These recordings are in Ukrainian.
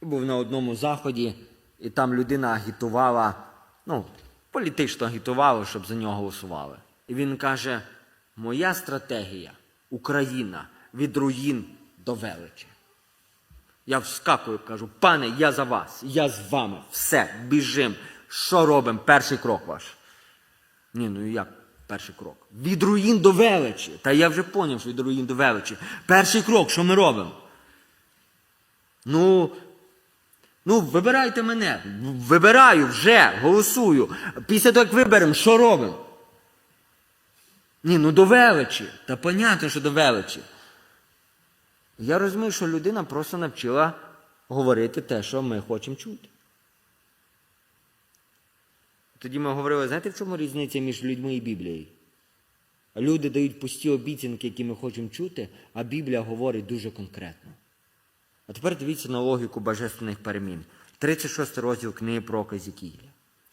був на одному заході, і там людина агітувала, ну, політично агітувала, щоб за нього голосували. І він каже: моя стратегія Україна від руїн до величі. Я вскакую, кажу, пане, я за вас, я з вами. Все, біжим. Що робимо? Перший крок ваш. Ні, ну як перший крок? Від руїн до величі. Та я вже поняв, що від руїн до величі. Перший крок, що ми робимо? Ну, ну, вибирайте мене. Вибираю вже, голосую. Після того, як виберемо, що робимо? Ні, ну до величі. Та понятно, що до величі. Я розумію, що людина просто навчила говорити те, що ми хочемо чути. Тоді ми говорили, знаєте, в чому різниця між людьми і Біблією? Люди дають пусті обіцянки, які ми хочемо чути, а Біблія говорить дуже конкретно. А тепер дивіться на логіку божественних перемін. 36 розділ книги про Казікіля.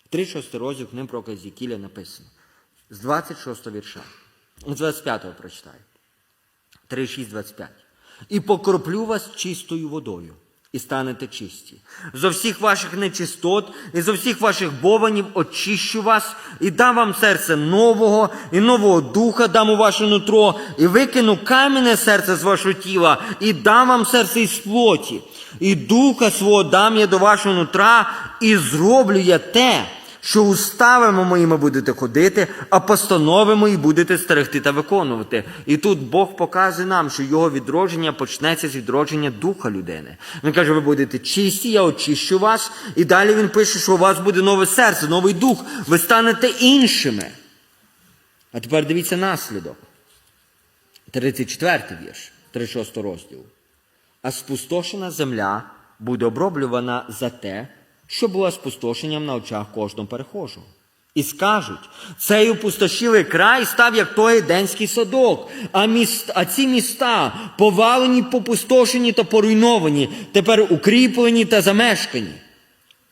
36 розділ книги про Казікіля написано. З 26 вірша. З 25-го прочитаю. 3,6, 25. І покроплю вас чистою водою, і станете чисті. Зо всіх ваших нечистот і зо всіх ваших бованів очищу вас, і дам вам серце нового, і нового духа дам у ваше нутро, і викину кам'яне серце з вашого тіла, і дам вам серце із плоті, і духа свого дам я до вашого нутра, і зроблю я те, що уставами моїми будете ходити, а постанови мої будете стерегти та виконувати. І тут Бог показує нам, що його відродження почнеться з відродження духа людини. Він каже, ви будете чисті, я очищу вас. І далі він пише, що у вас буде нове серце, новий дух, ви станете іншими. А тепер дивіться наслідок. 34 вірш, 36 розділ. А спустошена земля буде оброблювана за те, що була спустошенням на очах кожного перехожого. І скажуть, цей опустошілий край став як той еденський садок, а, міст, а ці міста повалені, попустошені та поруйновані, тепер укріплені та замешкані.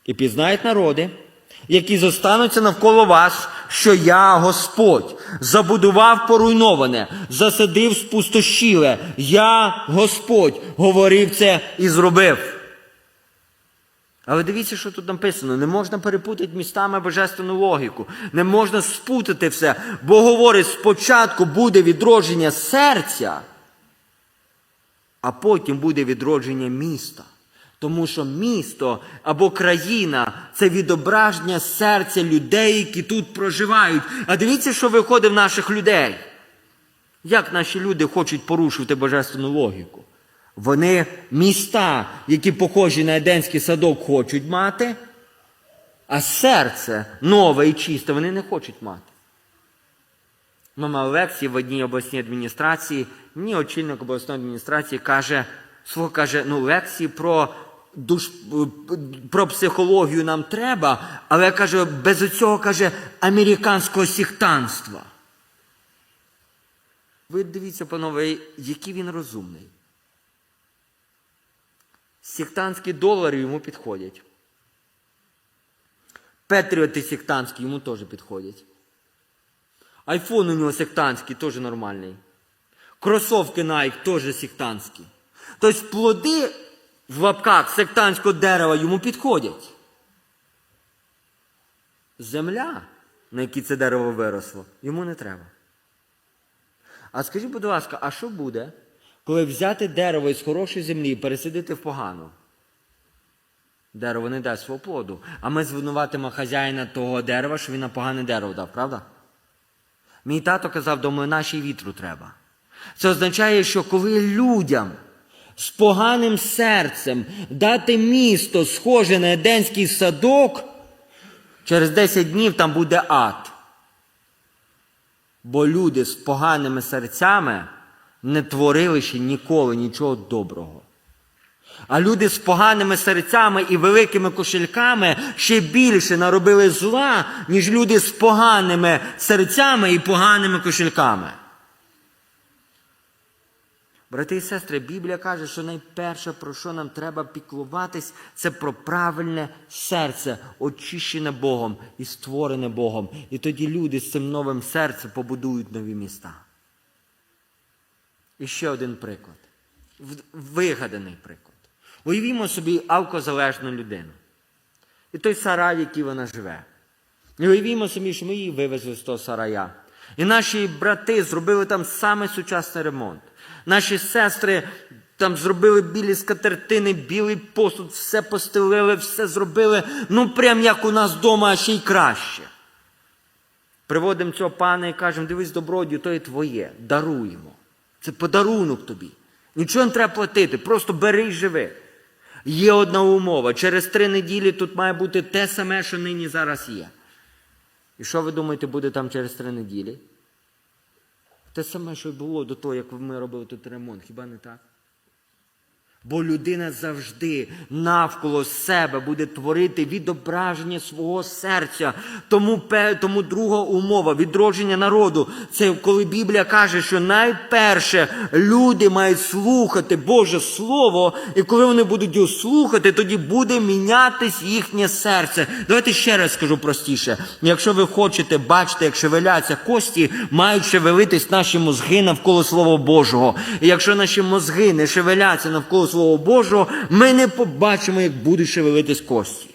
І пізнають народи, які зостануться навколо вас, що я Господь забудував поруйноване, засадив спустошіле. Я Господь говорив це і зробив. Але дивіться, що тут написано. Не можна перепутати містами божественну логіку. Не можна спутати все. Бо говорить, спочатку буде відродження серця, а потім буде відродження міста. Тому що місто або країна це відображення серця людей, які тут проживають. А дивіться, що виходить в наших людей. Як наші люди хочуть порушувати божественну логіку? Вони міста, які похожі на Еденський садок, хочуть мати, а серце нове і чисте вони не хочуть мати. Ми мали лекції в одній обласній адміністрації. Мені очільник обласної адміністрації каже, свого каже, ну лекції про душ, про психологію нам треба, але каже, без цього каже американського сектанства. Ви дивіться, панове, який він розумний. Сектантські долари йому підходять. Петріоти сектантські йому теж підходять. Айфон у нього сектантський, теж нормальний. Кросовки Nike теж сектантські. Тобто плоди в лапках сектантського дерева йому підходять. Земля, на якій це дерево виросло, йому не треба. А скажіть, будь ласка, а що буде, коли взяти дерево із хорошої землі і пересадити в погану? Дерево не дасть свого плоду. А ми звинуватимо хазяїна того дерева, що він на погане дерево дав, правда? Мій тато казав, до млина ще й вітру треба. Це означає, що коли людям з поганим серцем дати місто, схоже на Еденський садок, через 10 днів там буде ад. Бо люди з поганими серцями не творили ще ніколи нічого доброго. А люди з поганими серцями і великими кошельками ще більше наробили зла, ніж люди з поганими серцями і поганими кошельками. Брати і сестри, Біблія каже, що найперше, про що нам треба піклуватись, це про правильне серце, очищене Богом і створене Богом. І тоді люди з цим новим серцем побудують нові міста. І ще один приклад. Вигаданий приклад. Уявімо собі алкозалежну людину. І той сарай, в який вона живе. І уявімо собі, що ми її вивезли з того сарая. І наші брати зробили там саме сучасний ремонт. Наші сестри там зробили білі скатертини, білий посуд, все постелили, все зробили. Ну, прям як у нас вдома, а ще й краще. Приводимо цього пана і кажемо, дивись, добродію, то є твоє, даруємо. Це подарунок тобі. Нічого не треба платити, просто бери і живи. Є одна умова. Через три неділі тут має бути те саме, що нині зараз є. І що ви думаєте, буде там через три неділі? Те саме, що й було до того, як ми робили тут ремонт, хіба не так? Бо людина завжди навколо себе буде творити відображення свого серця. Тому, тому друга умова відродження народу. Це коли Біблія каже, що найперше люди мають слухати Боже Слово, і коли вони будуть його слухати, тоді буде мінятись їхнє серце. Давайте ще раз скажу простіше. Якщо ви хочете бачити, як шевеляться кості, мають шевелитись наші мозги навколо Слова Божого. І якщо наші мозги не шевеляться навколо Слова Божого, ми не побачимо, як будуть шевелитись кості.